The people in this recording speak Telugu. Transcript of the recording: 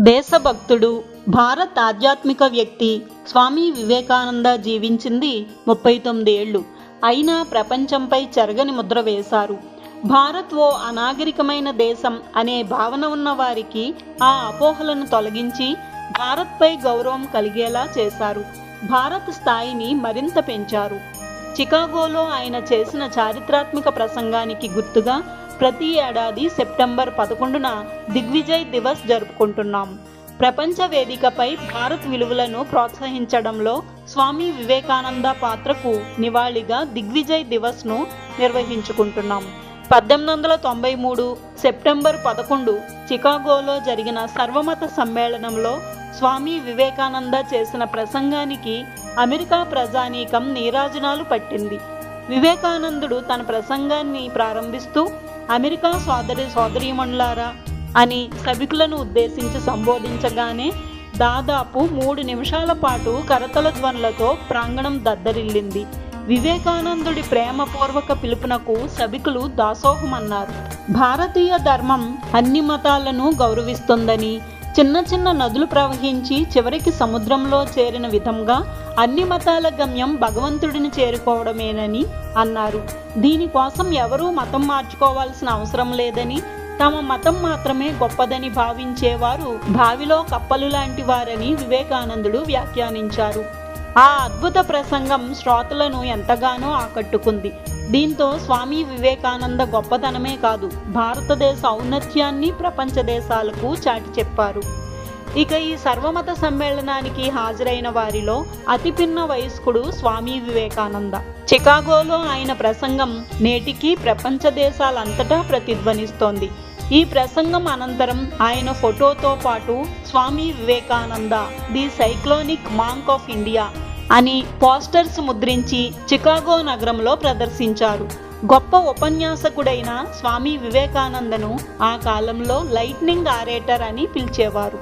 దేశభక్తుడు భారత్ ఆధ్యాత్మిక వ్యక్తి స్వామి వివేకానంద జీవించింది ముప్పై తొమ్మిది ఏళ్ళు. అయినా ప్రపంచంపై చెరగని ముద్ర వేశారు. భారత్ ఓ అనాగరికమైన దేశం అనే భావన ఉన్న వారికి ఆ అపోహలను తొలగించి భారత్పై గౌరవం కలిగేలా చేశారు. భారత్ స్థాయిని మరింత పెంచారు. చికాగోలో ఆయన చేసిన చారిత్రాత్మక ప్రసంగానికి గుర్తుగా ప్రతి ఏడాది సెప్టెంబర్ పదకొండున దిగ్విజయ్ దివస్ జరుపుకుంటున్నాం. ప్రపంచ వేదికపై భారత్ విలువలను ప్రోత్సహించడంలో స్వామి వివేకానంద పాత్రకు నివాళిగా దిగ్విజయ్ దివస్ను నిర్వహించుకుంటున్నాం. పద్దెనిమిది వందల తొంభై మూడు సెప్టెంబర్ పదకొండు చికాగోలో జరిగిన సర్వమత సమ్మేళనంలో స్వామి వివేకానంద చేసిన ప్రసంగానికి అమెరికా ప్రజానీకం నీరాజనాలు పట్టింది. వివేకానందుడు తన ప్రసంగాన్ని ప్రారంభిస్తూ అమెరికా సోదరి సోదరీమణులారా అని సభికులను ఉద్దేశించి సంబోధించగానే దాదాపు మూడు నిమిషాల పాటు కరతల ధ్వనులతో ప్రాంగణం దద్దరిల్లింది. వివేకానందుడి ప్రేమపూర్వక పిలుపునకు సభికులు దాసోహమన్నారు. భారతీయ ధర్మం అన్ని మతాలను గౌరవిస్తుందని చిన్న చిన్న నదులు ప్రవహించి చివరికి సముద్రంలో చేరిన విధంగా అన్ని మతాల గమ్యం భగవంతుడిని చేరుకోవడమేనని అన్నారు. దీనికోసం ఎవరూ మతం మార్చుకోవాల్సిన అవసరం లేదని తమ మతం మాత్రమే గొప్పదని భావించేవారు భావిలో కప్పలు లాంటి వారని వివేకానందుడు వ్యాఖ్యానించారు. ఆ అద్భుత ప్రసంగం శ్రోతలను ఎంతగానో ఆకట్టుకుంది. దీంతో స్వామి వివేకానంద గొప్పతనమే కాదు భారతదేశ ఔన్నత్యాన్ని ప్రపంచ దేశాలకు చాటి చెప్పారు. ఇక ఈ సర్వమత సమ్మేళనానికి హాజరైన వారిలో అతి పిన్న వయస్కుడు స్వామి వివేకానంద. చికాగోలో ఆయన ప్రసంగం నేటికి ప్రపంచ దేశాలంతటా ప్రతిధ్వనిస్తోంది. ఈ ప్రసంగం అనంతరం ఆయన ఫోటోతో పాటు Swami Vivekananda the cyclonic monk of India అని పోస్టర్స్ ముద్రించి చికాగో నగరంలో ప్రదర్శించారు. గొప్ప ఉపన్యాసకుడైన స్వామి వివేకానందను ఆ కాలంలో లైట్నింగ్ ఆరేటర్ అని పిలిచేవారు.